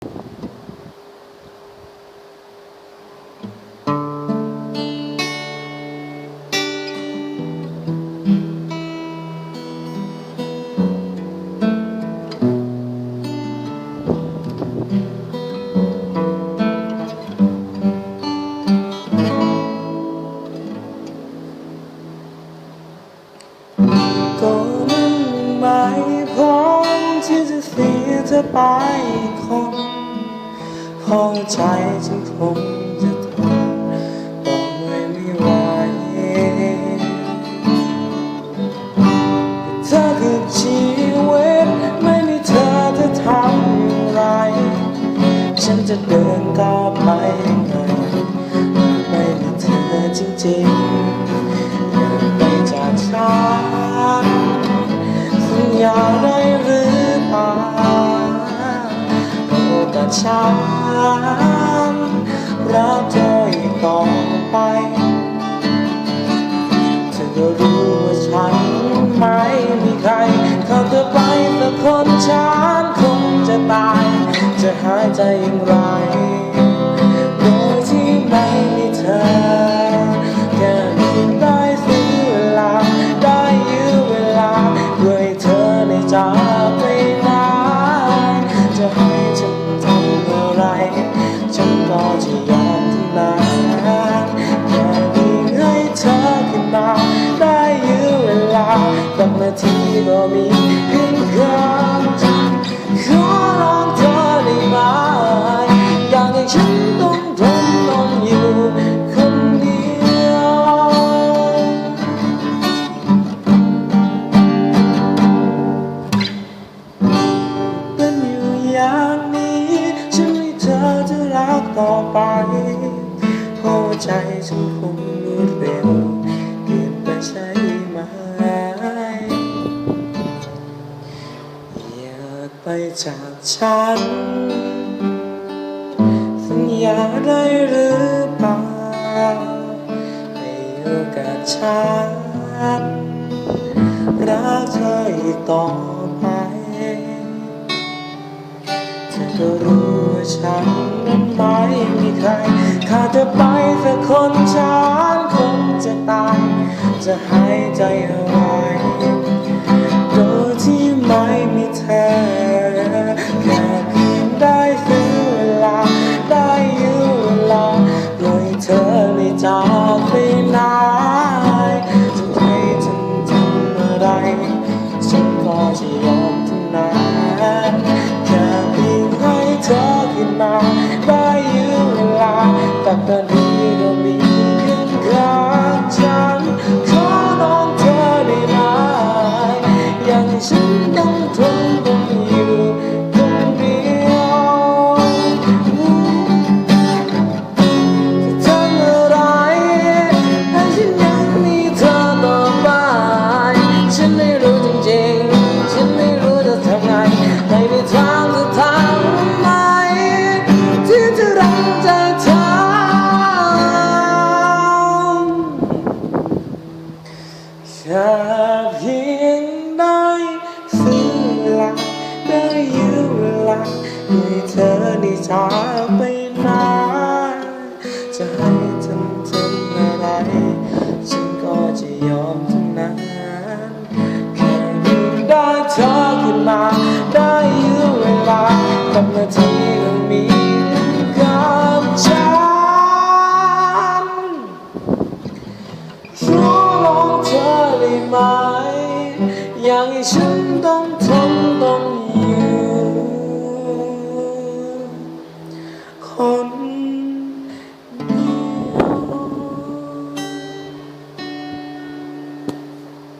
ก็มันไม่พร้อมที่จะเสียเธอไป อีกคนเพราใจฉันคงจะทนต่อเมื่อไม่ไหวเธอคือชีวิตไม่มีเธอจะทำอย่างไร ฉันจะเดินก้าวไปยังไงไม่มีเธอจริงๆอย่าไปจากฉันสัญญาได้หรือเปล่าโอกาสฉัน รักเธออีกต่อไป เธอก็รู้ว่าฉันไม่มีใคร เขาเธอไปแต่คนฉันคงจะตาย จะหายใจอย่างไร โดยที่ไม่มีเธอ บางนาทีก็มีเพียงคำจำขอลองเธอได้ไหมอยากให้ฉันต้องทนต้องอยู่คนเดียวเป็นอยู่อย่างนี้ ฉันไม่เธอจะรักต่อไปเพราะว่าใจฉันคงรวดเร็ว ไปจากฉัน สัญญาได้หรือเปล่าให้โอกาสฉัน รักเธออีกต่อไปเธอก็รู้ว่าฉันนั้นไม่มีใครขาดเธอไปสักคนฉันคงจะตาย จะหายใจเอาไว้โดยที่ไม่มีเธอ แต่ตอนนี้ก็มีเพียงกับฉันขอลองเธอได้ไหมอย่างฉันต้องทน ให้เธอได้จากไปนานจะให้ฉันทำอะไร ฉันก็จะยอมทั้งนั้นแค่เพียงได้เธอขึ้นมา ได้ยื้อเวลากับนาทีก็มีกับฉันขอลองเธอได้ไหม อยากให้ฉัน